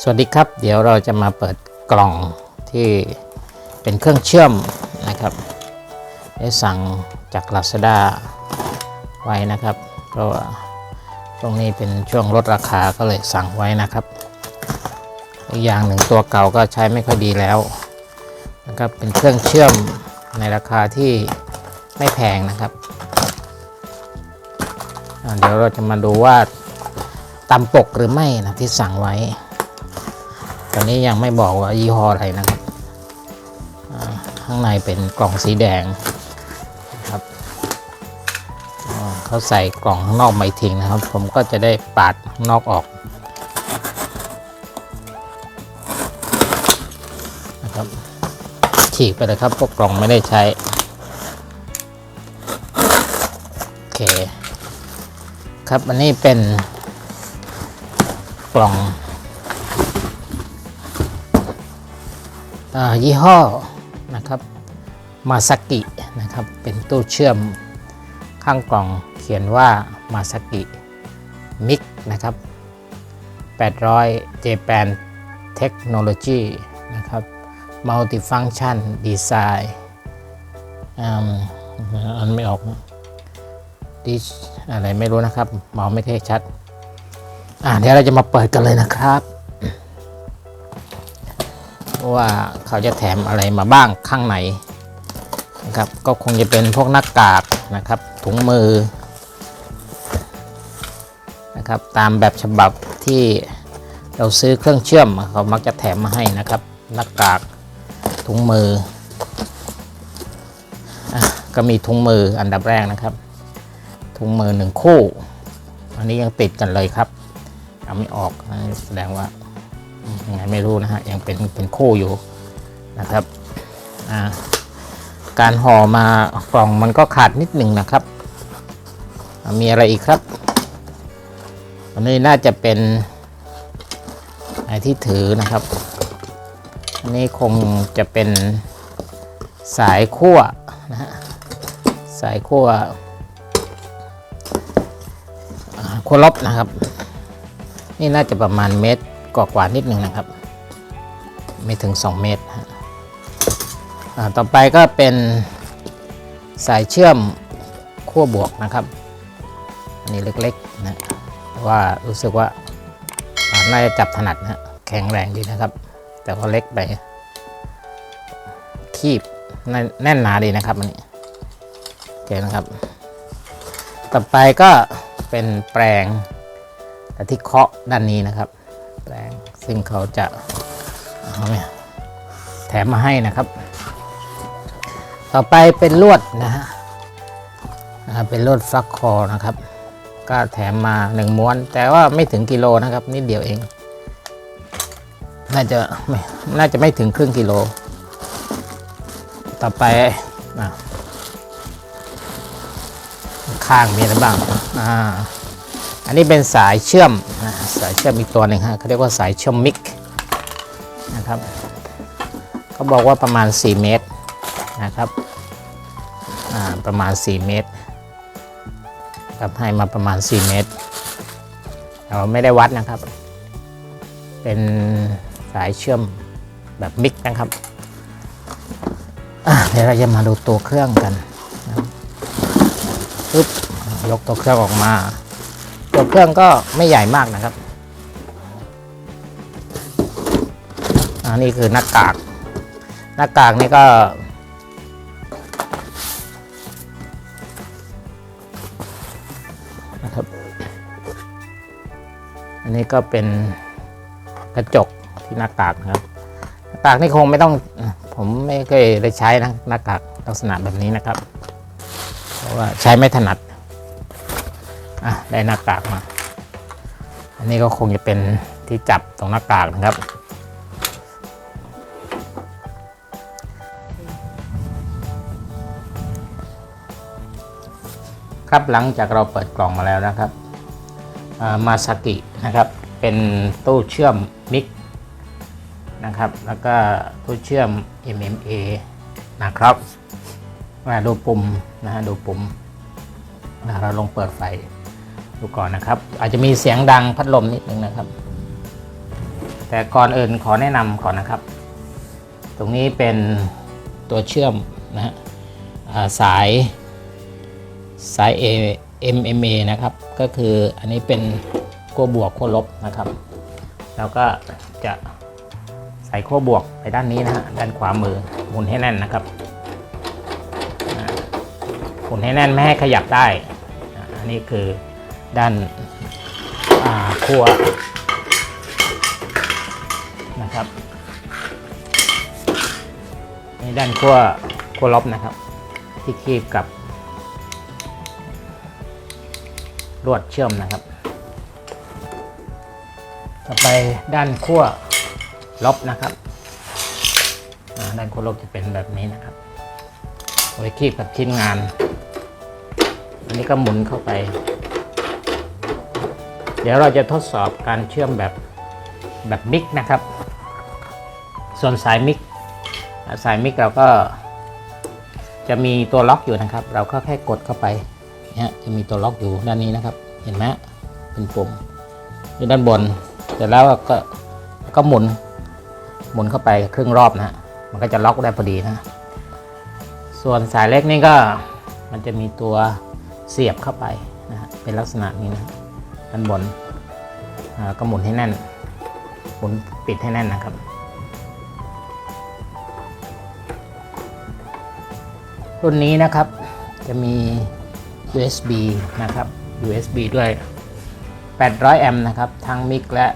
สวัสดีครับ เดี๋ยวเราจะมาเปิดกล่องที่เป็นเครื่องเชื่อมนะครับ ได้สั่งจาก Lazada ไว้นะครับ เพราะว่าช่วงนี้เป็นช่วงลดราคาก็เลยสั่งไว้นะครับ อีกอย่างหนึ่งตัวเก่าก็ใช้ไม่ค่อยดีแล้วนะครับเป็นเครื่องเชื่อมในราคาที่ไม่แพงนะครับ เดี๋ยวเราจะมาดูว่าตามปกหรือไม่นะที่สั่งไว้ ตอนนี้ยังไม่บอกว่ายี่ห้ออะไรนะครับ ข้างในเป็นกล่องสีแดงนะครับเขาใส่กล่องข้างนอกไม่ทิ้งนะครับ ผมก็จะได้ปาดข้างนอกออกนะครับฉีกไปเลยครับพวกกล่องไม่ได้ใช้โอเค ครับอันนี้เป็นกล่อง ยี่ห้อนะครับมาสกินะครับเป็นตู้เชื่อมข้างกล่องเขียนว่ามาสกิมิกนะครับ800 Japan Technology นะครับ Multifunction Design อันไม่ออกดิอะไรไม่รู้นะครับ มองไม่ค่อยชัด อ่าเดี๋ยวเราจะมาเปิดกันเลยนะครับ ว่าเขาจะแถมอะไรมาบ้างข้างในนะครับ ก็คงจะเป็นพวกหน้ากากนะครับ ถุงมือนะครับ ตามแบบฉบับที่เราซื้อเครื่องเชื่อมเขามักจะแถมมาให้นะครับ หน้ากากถุงมืออก็มีถุงมืออันดับแรกนะครับ ถุงมือหนึ่งคู่ อันนี้ยังติดกันเลยครับเอาไม่ออกแสดงว่า ยังไงไม่รู้นะฮะยังเป็นเป็นคู่อยู่นะครับการห่อมากล่องมันก็ขาดนิดหนึ่งนะครับ มีอะไรอีกครับอันนี้น่าจะเป็นไอที่ถือนะครับอันนี้คงจะเป็นสายขั้วนะฮะสายขั้วอ่าขั้วลบนะครับ นี่น่าจะประมาณเมตร กว่ากว่านิดหนึ่งนะครับ ไม่ถึง 2 เมตรต่อไปก็เป็นสายเชื่อมขั้วบวกนะครับอันนี้เล็กๆนะว่ารู้สึกว่าน่าจะจับถนัดนะแข็งแรงดีนะครับ แต่ว่าเล็กไป คีบแน่นหนาดีนะครับอันนี้โอเคนะครับ ต่อไปก็เป็นแปลงแต่ที่เคาะด้านนี้นะครับ ซึ่งเขาจะาแถมมาให้นะครับ ต่อไปเป็นลวดนะฮะเป็นลวดฟักคอนะครับ ก็แถมมาหนึ่งม้วน แต่ว่าไม่ถึงกิโลนะครับนิดเดียวเอง น่าจะไม่น่าจะไม่ถึงครึ่งกิโล ต่อไปข้างมีอะไรบ้างอ่า อันนี้เป็นสายเชื่อมสายเชื่อมอีกตัวหนึ่งฮะเขาเรียกว่าสายเชื่อมมิกนะครับเขาบอกว่าประมาณ 4 เมตรนะครับอ่าประมาณ 4 เมตรครับให้มาประมาณ 4 เมตรเราไม่ได้วัดนะครับ เป็นสายเชื่อมแบบมิกนะครับเดี๋ยวเราจะมาดูตัวเครื่องกันปึ๊บยกตัวเครื่องออกมา ตัวเครื่องก็ไม่ใหญ่มากนะครับอันนี้คือหน้ากาก หน้ากากนี่ก็นะครับอันนี้ก็เป็นกระจกที่หน้ากากนะครับ หน้ากากนี่คงไม่ต้องผมไม่เคยได้ใช้นะหน้ากากลักษณะแบบนี้นะครับ เพราะว่าใช้ไม่ถนัด อะได้หน้ากากมา อันนี้ก็คงจะเป็นที่จับตรงหน้ากากนะครับครับหลังจากเราเปิดกล่องมาแล้วนะครับมาสกินะครับเป็นตู้เชื่อมมิกนะครับ แล้วก็ตู้เชื่อม MMA นะครับมาดูปุ่มนะฮะดูปุ่มเราลองเปิดไฟ ดูก่อนนะครับ อาจจะมีเสียงดังพัดลมนิดนึงนะครับ แต่ก่อนอื่นขอแนะนำก่อนนะครับ ตรงนี้เป็นตัวเชื่อมนะฮะสายสาย A MMA นะครับ ก็คืออันนี้เป็นขั้วบวกขั้วลบนะครับ แล้วก็จะใส่ขั้วบวกไปด้านนี้นะฮะด้านขวามือหมุนให้แน่นนะครับหมุนให้แน่นไม่ให้ขยับได้ อันนี้คือ ด้านขั้วนะครับนี่ด้านขั้วขั้วลบนะครับ ที่คีบกับลวดเชื่อมนะครับ ต่อไปด้านขั้วลบนะครับ ด้านขั้วลบจะเป็นแบบนี้นะครับเอาไว้คีบกับชิ้นงาน อันนี้ก็หมุนเข้าไป เดี๋ยวเราจะทดสอบการเชื่อมแบบแบบมิกนะครับ ส่วนสายมิกสายมิกเราก็จะมีตัวล็อกอยู่นะครับ เราก็แค่กดเข้าไปเนี่ยจะมีตัวล็อกอยู่ด้านนี้นะครับ เห็นไหมเป็นปุ่มอยู่ด้านบนเสร็จแล้วก็ก็หมุนหมุนเข้าไปครึ่งรอบนะมันก็จะล็อกได้พอดีนะ ส่วนสายเล็กนี่ก็มันจะมีตัวเสียบเข้าไปนะเป็นลักษณะนี้นะ ด้านบนอ่าก็หมุนให้แน่น หมุนปิดให้แน่นนะครับรุ่นนี้นะครับจะมี USB นะครับ USB ด้วย 800 แอมป์นะครับ ทั้งมิกและ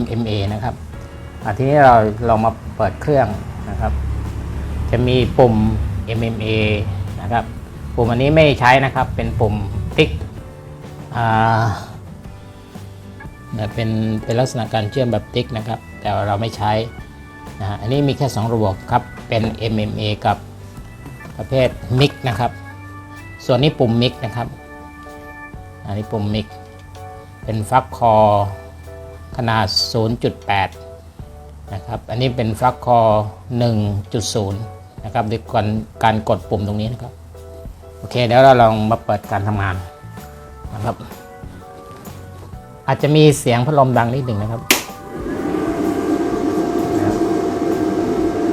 MMA นะครับทีนี้เราลองมาเปิดเครื่องนะครับ จะมีปุ่ม MMA นะครับ ปุ่มอันนี้ไม่ใช้นะครับ เป็นปุ่มติ๊กอ่า นี่ยเป็นเป็นลักษณะการเชื่อมแบบติ๊กนะครับ แต่เราไม่ใช้นะฮะอันนี้มีแค่ 2 ระบบครับ เป็น MMA กับประเภทมิกนะครับ ส่วนนี้ปุ่มมิกนะครับ อันนี้ปุ่มมิกเป็นฟักคอขนาด 0.8 นะครับ อันนี้เป็นฟักคอ 1.0 นะครับด้วยการการกดปุ่มตรงนี้นะครับ โอเค เดี๋ยวเราลองมาเปิดการทำงานนะครับ อาจจะมีเสียงพัดลมดังนิดหนึ่งนะครับ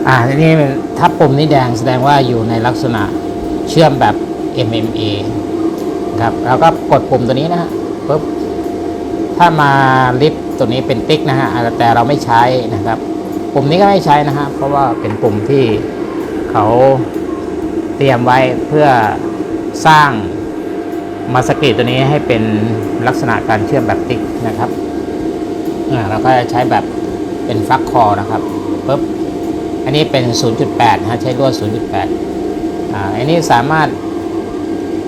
อ่าทีนี้ถ้าปุ่มนี้แดงแสดงว่าอยู่ในลักษณะเชื่อมแบบ MMA ครับเราก็กดปุ่มตัวนี้นะฮะปุ๊บถ้ามาลิฟต์ตัวนี้เป็นติ๊กนะฮะแต่เราไม่ใช้นะครับ ปุ่มนี้ก็ไม่ใช้นะฮะเพราะว่าเป็นปุ่มที่เขาเตรียมไว้เพื่อสร้าง มาสกิตตัวนี้ให้เป็นลักษณะการเชื่อมแบบติ๊กนะครับอ่าเราก็จะใช้แบบเป็นฟักคอนะครับปุ๊บอันนี้เป็น 0.8นะฮะใช้ลวด 0.8อ่าอันนี้สามารถ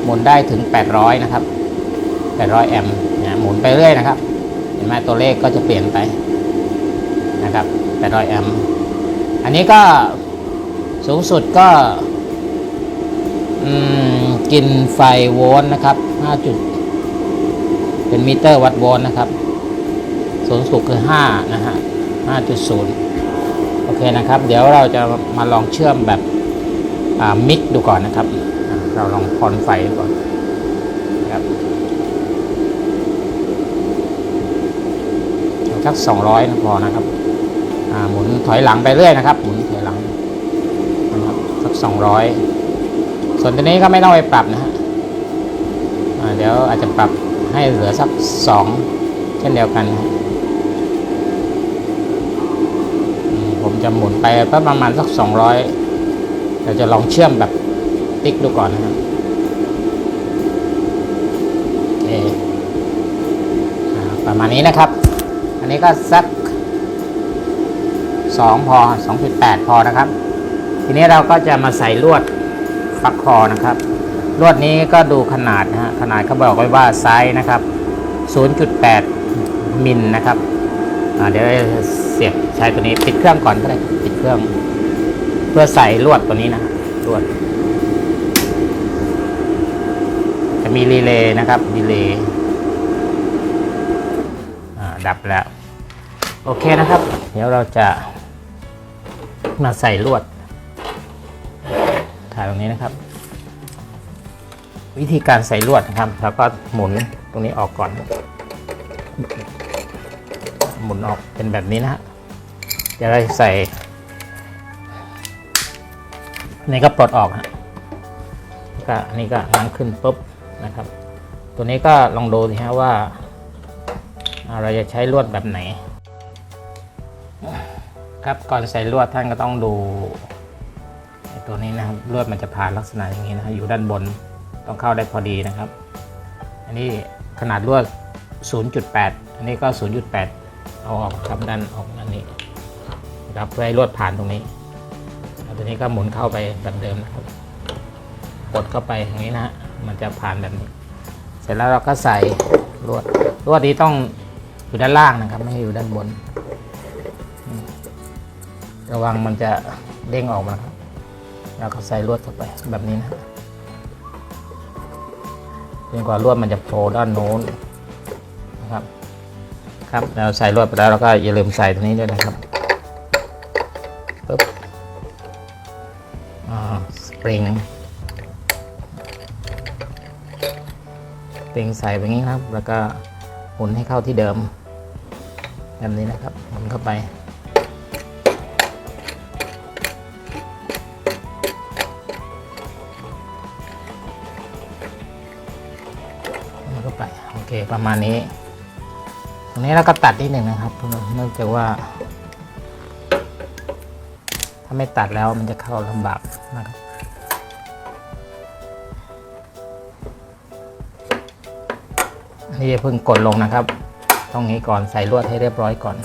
หมุนได้ถึง 800 นะครับ 800 แอมป์นะหมุนไปเรื่อยนะครับ เห็นไหมตัวเลขก็จะเปลี่ยนไปนะครับ 800 แอมป์อันนี้ก็สูงสุดก็ กินไฟโวลต์นะครับ5จุด เป็นมิเตอร์วัดโวลต์นะครับสูงสุดคือ5นะฮะ5.0 โอเคนะครับ เดี๋ยวเราจะมาลองเชื่อมแบบมิกดูก่อนนะครับ เราลองพอนไฟก่อนครับสัก200นะพอนะครับหมุนถอยหลังไปเรื่อยนะครับ หมุนถอยหลังนะครับสัก200 ส่วนตัวนี้ก็ไม่ต้องไปปรับนะฮะเดี๋ยวอาจจะปรับให้เหลือสัก2เช่นเดียวกันนะผมจะหมุนไปประมาณสัก 200เราจะลองเชื่อมแบบติ๊กดูก่อนนะครับประมาณนี้นะครับ อันนี้ก็สัก 2 พอ 2.8 พอนะครับ ทีนี้เราก็จะมาใส่ลวด ฟักคอนะครับ ลวดนี้ก็ดูขนาดนะฮะขนาดเขาบอกไว้ว่าไซส์นะครับ 0.8 มิลนะครับอ่าเดี๋ยวเสียบใช้ตัวนี้ปิดเครื่องก่อนก็ได้ปิดเครื่อง เพื่อใส่ลวดตัวนี้นะลวด จะมีรีเลย์นะครับรีเลย์อ่าดับแล้ว โอเคนะครับ เดี๋ยวเราจะมาใส่ลวด ถ่ายตรงนี้นะครับ วิธีการใส่ลวดนะครับเราก็หมุนตรงนี้ออกก่อน หมุนออกเป็นแบบนี้นะฮะเดี๋ยวเราใส่นี่ก็ปลดออกฮะก็อันนี้ก็น้ำขึ้นปุ๊บนะครับ ตัวนี้ก็ลองดูสิฮะว่าอ่า เราจะใช้ลวดแบบไหน ครับก่อนใส่ลวดท่านก็ต้องดู ตัวนี้นะครับลวดมันจะผ่านลักษณะอย่างนี้นะครับอยู่ด้านบนต้องเข้าได้พอดีนะครับ อันนี้ขนาดลวด 0.8 อันนี้ก็ 0.8 เอาออกครับด้านออกด้านนี้ครับเพื่อให้ลวดผ่านตรงนี้ตัวนี้ก็หมุนเข้าไปแบบเดิมนะครับ กดเข้าไปอย่างนี้นะฮะมันจะผ่านแบบนี้ เสร็จแล้วเราก็ใส่ลวดลวดนี้ต้องอยู่ด้านล่างนะครับ ไม่ให้อยู่ด้านบน ระวังมันจะเด้งออกมาครับ แล้วก็ใส่ลวดเข้าไปแบบนี้นะจนกว่าลวดมันจะโผล่ด้านโน้นนะครับ ครับเราใส่ลวดไปแล้วเราก็อย่าลืมใส่ตรงนี้ด้วยนะครับปึ๊บอ่าสปริงเต็งใส่แบบนี้ครับ แล้วก็หมุนให้เข้าที่เดิมแบบนี้นะครับหมุนเข้าไป เคประมาณนี้ ตรงนี้เราก็ตัดนิดหนึ่งนะครับเนื่องจากว่า ถ้าไม่ตัดแล้วมันจะเข้าลำบากนะครับนี่อย่าเพิ่งกดลงนะครับต้องนี้ก่อนใส่ลวดให้เรียบร้อยก่อน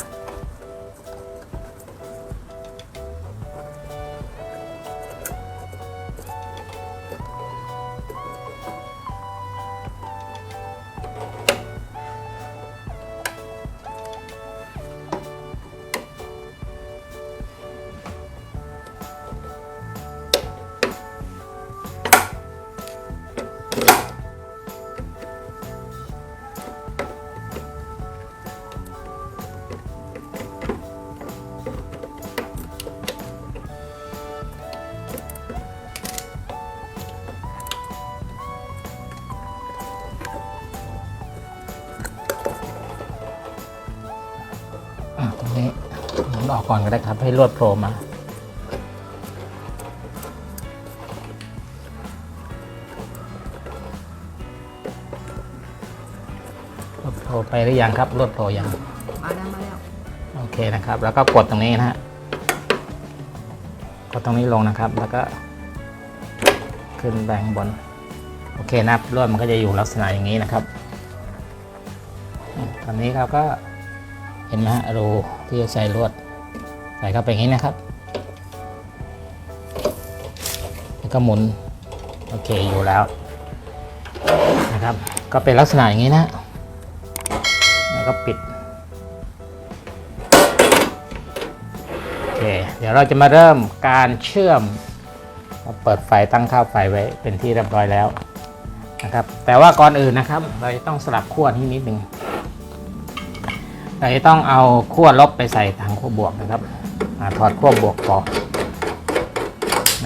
กก่อนก็ได้ครับ ให้ลวดโผล่มา ลวดโผล่ไปหรือยังครับ ลวดโผล่ยัง มาแล้วมาแล้วโอเคนะครับ แล้วก็กดตรงนี้นะฮะ กดตรงนี้ลงนะครับ แล้วก็ ขึ้นแบงบน โอเคนะครับลวดมันก็จะอยู่ลักษณะอย่างนี้นะครับอืมตอนนี้เราก็เห็นไหมฮะรูที่จะใส่ลวดใส่เข้าไปอย่างนี้นะครับ แล้วก็หมุน โอเคอยู่แล้วนะครับ ก็เป็นลักษณะอย่างนี้นะ แล้วก็ปิด โอเค เดี๋ยวเราจะมาเริ่มการเชื่อมเราเปิดไฟตั้งค่าไฟไว้เป็นที่เรียบร้อยแล้วนะครับ แต่ว่าก่อนอื่นนะครับ เราจะต้องสลับขั้วที่นิดหนึ่งเราจะต้องเอาขั้วลบไปใส่ทางขั้วบวกนะครับ ถอดขั้วบวกออก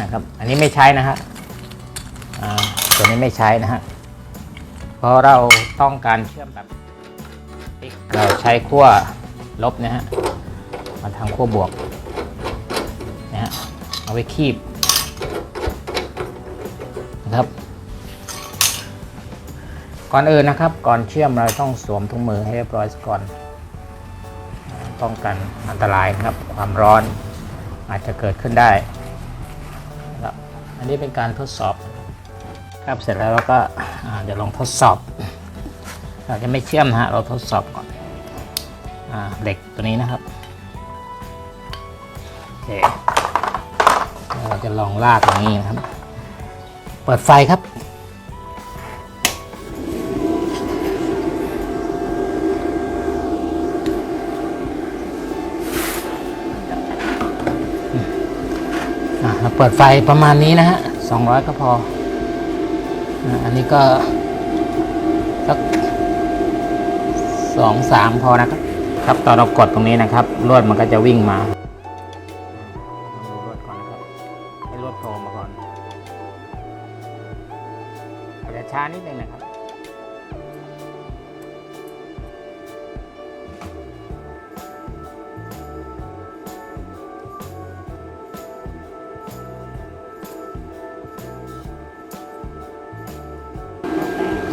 นะครับ อันนี้ไม่ใช้นะฮะอ่าตัวนี้ไม่ใช้นะฮะ เพราะเราต้องการเชื่อมแบบติ๊กเราใช้ขั้วลบนะฮะมาทางขั้วบวกนะฮะเอาไว้คีบนะครับ ก่อนอื่นนะครับ ก่อนเชื่อมเราต้องสวมถุงมือให้เรียบร้อยก่อน ป้องกันอันตรายนะครับ ความร้อนอาจจะเกิดขึ้นได้ครับอันนี้เป็นการทดสอบครับเสร็จแล้วเราก็เดี๋ยวลองทดสอบ เราจะไม่เชื่อมนะฮะเราทดสอบก่อนอเหล็กตัวนี้นะครับโอเคเราจะลองลากอย่างนี้นะครับ เปิดไฟครับ เปิดไฟประมาณนี้นะฮะ200ก็พอ อันนี้ก็สักสองสามพอนะครับ ครับตอนเรากดตรงนี้นะครับลวดมันก็จะวิ่งมาดูลวดก่อนนะครับ ให้ลวดโผล่มาก่อนอาจจะช้านิดนึงนะครับ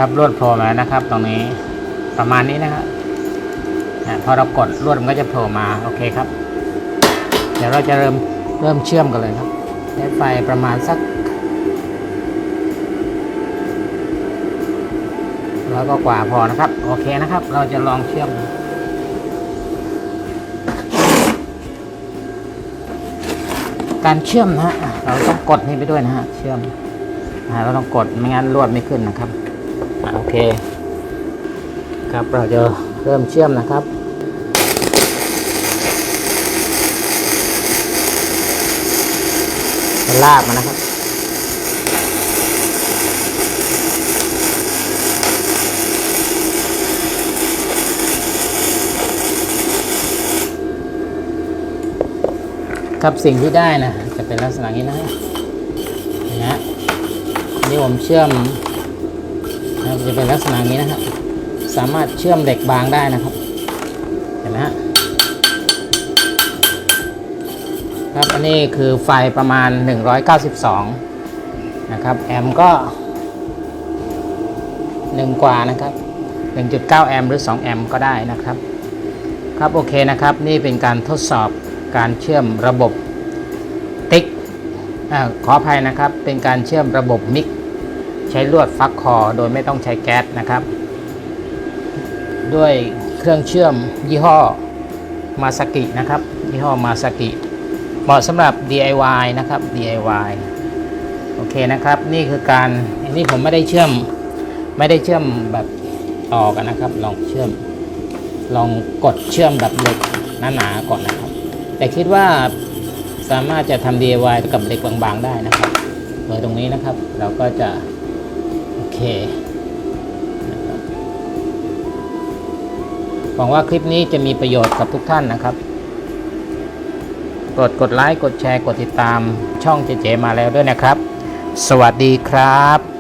ครับลวดโผล่มาแล้วนะครับ ตรงนี้ประมาณนี้นะครับอะพอเรากดลวดมันก็จะโผล่มาโอเคครับ เดี๋ยวเราจะเริ่มเริ่มเชื่อมกันเลยครับใช้ไฟประมาณสักร้อยก็กว่าพอนะครับ โอเคนะครับ เราจะลองเชื่อมการเชื่อมนะฮะเราต้องกดนี่ไปด้วยนะฮะเชื่อมเราต้องกดไม่งั้นลวดไม่ขึ้นนะครับ โอเค ครับเราจะเริ่มเชื่อมนะครับลากมานะครับครับสิ่งที่ได้นะจะเป็นลักษณะนี้นะนี่นะนี่ผมเชื่อม นะครับจะเป็นลักษณะนี้นะครับ สามารถเชื่อมเหล็กบางได้นะครับ เห็นไหมฮะครับอันนี้คือไฟประมาณ 192 นะครับ แอมก็ 1 กว่านะครับ 1.9 แอมหรือ 2 แอมก็ได้นะครับ ครับโอเคนะครับ นี่เป็นการทดสอบการเชื่อมระบบติ๊กอขออภัยนะครับ เป็นการเชื่อมระบบมิก ใช้ลวดฟักคอโดยไม่ต้องใช้แก๊สนะครับ ด้วยเครื่องเชื่อมยี่ห้อมาสกินะครับ ยี่ห้อมาสกิเหมาะสำหรับ DIY นะครับ DIY โอเคนะครับ นี่คือการอันนี้ผมไม่ได้เชื่อมไม่ได้เชื่อมแบบต่อกันนะครับ ลองเชื่อม ลองกดเชื่อมแบบเหล็กหนาๆก่อนนะครับ แต่คิดว่าสามารถจะทำ DIY กับเหล็กบางๆได้นะครับโดยตรงนี้นะครับ เราก็จะ หวังว่าคลิปนี้จะมีประโยชน์กับทุกท่านนะครับ กดกดไลค์ กดแชร์ กดติดตามช่องเจเจมาแล้วด้วยนะครับ สวัสดีครับ